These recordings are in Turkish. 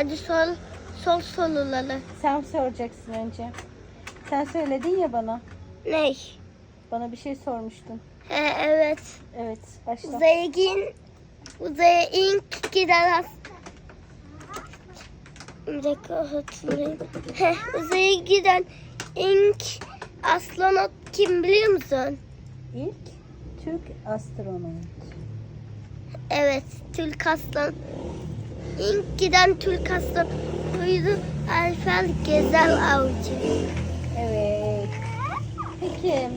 Hadi sol sol solulalı. Sen soracaksın önce. Sen söyledin ya bana. Ney? Bana bir şey sormuştun. He evet. Evet başla. Uzaya gin. Uzaya ilk giden as... Bir dakika hatırlayayım. He, uzaya giden ilk astronot kim biliyor musun? İlk Türk astronot. Evet, Türk aslan. İlk giden Türk aslan buydu Alfer Gezel Avcı. Evet. Peki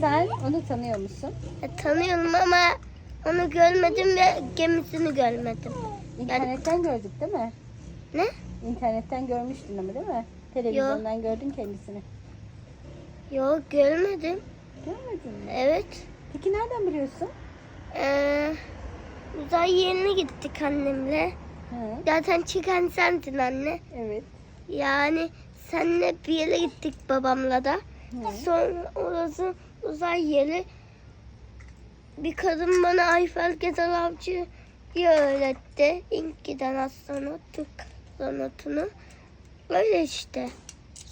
sen onu tanıyor musun? E, tanıyorum ama onu görmedim ve gemisini görmedim. İnternetten gördük değil mi? Ne? İnternetten görmüştün ama değil mi? Televizyondan gördün kendisini. Yok görmedim. Görmedin mi? Evet. Peki nereden biliyorsun? Ee, uzay yerine gittik annemle. Hı, Zaten çıkan sendin anne. evet. Yani senle bir yere gittik babamla da. Hı. Sonra orası uzay yeri. Bir kadın bana Eiffel Gezel Avcı'yı öğretti. İlk giden astronot, Türk astronotunu. Öyle işte.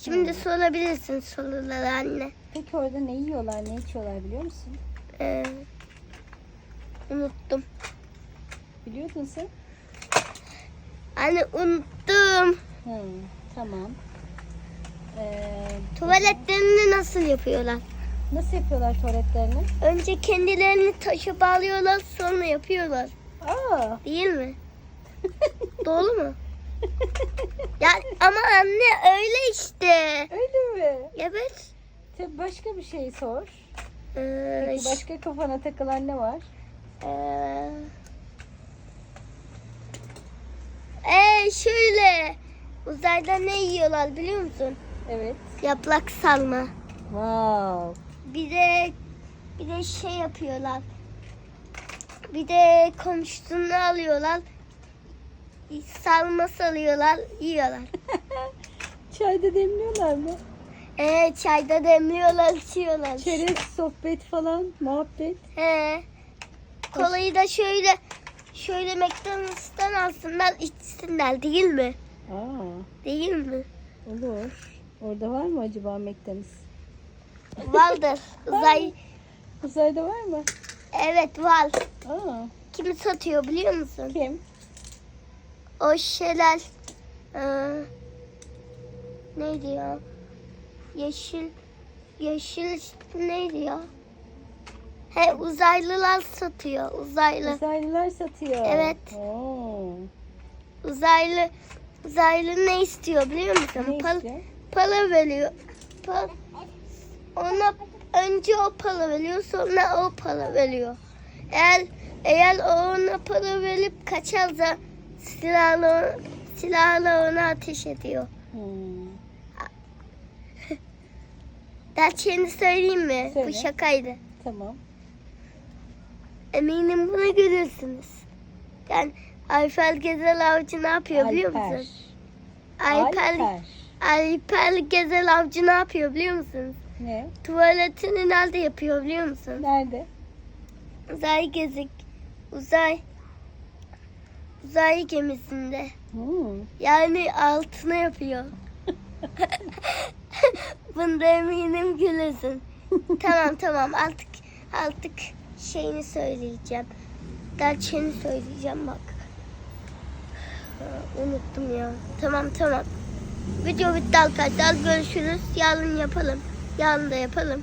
Şimdi sorabilirsin soruları anne. Peki orada ne yiyorlar, ne içiyorlar biliyor musun? Ee, unuttum. Biliyordun sen. Anne unuttum. Hı, tamam. Ee, Tuvaletlerini nasıl yapıyorlar? nasıl yapıyorlar tuvaletlerini? Önce kendilerini taşa bağlıyorlar sonra yapıyorlar. Aa, Değil mi? Doğru mu? Ya ama anne öyle işte. öyle mi? Evet. Tabii başka bir şey sor. Ee, Peki başka kafana takılan ne var? Ee, ee, şöyle. Uzayda ne yiyorlar biliyor musun? Evet. Yaprak salma. Wow. Bir de bir de şey yapıyorlar. Bir de komşusunu alıyorlar. Salma salıyorlar, yiyorlar. Çayda demliyorlar mı? Ee, çayda demliyorlar, içiyorlar. Çerez, sohbet falan, muhabbet. He. Kolayı da şöyle şöyle McDonald's'tan alsınlar, içsinler değil mi? Aa, Değil mi? olur. Orada var mı acaba McDonald's? Vardır. Uzay. Uzayda var mı? Evet var. Aa, Kim satıyor biliyor musun? kim? O şeyler eee, neydi ya? Yeşil yeşil neydi ya? He uzaylılar satıyor. Uzaylı. Uzaylılar satıyor. Evet. Oo. Uzaylı uzaylı ne istiyor biliyor musun? Ne Pal- istiyor? para veriyor. Pa- ona önce o para veriyor sonra o para veriyor. Eğer eğer o ona para verip kaçarsa silahla silahla ona ateş ediyor. Hmm. Gerçeğini söyleyeyim mi? Söyle. Bu şakaydı. Tamam. Eminim bunu görürsünüz. Yani Ayfer Gezel Avcı ne yapıyor biliyor Alper. musun? Ayfer, Alper. Alper Gezel Avcı ne yapıyor biliyor musunuz? Ne? Tuvaletini nerede yapıyor biliyor musun? Nerede? Uzay gezik. Uzay. Uzay gemisinde. Hmm. Yani altına yapıyor. Bunda eminim gülürsün. tamam tamam artık artık şeyini söyleyeceğim. Gerçeğini söyleyeceğim bak. Unuttum ya. Tamam tamam. Video bitti arkadaşlar. Görüşürüz. Yarın yapalım. Yarın da yapalım.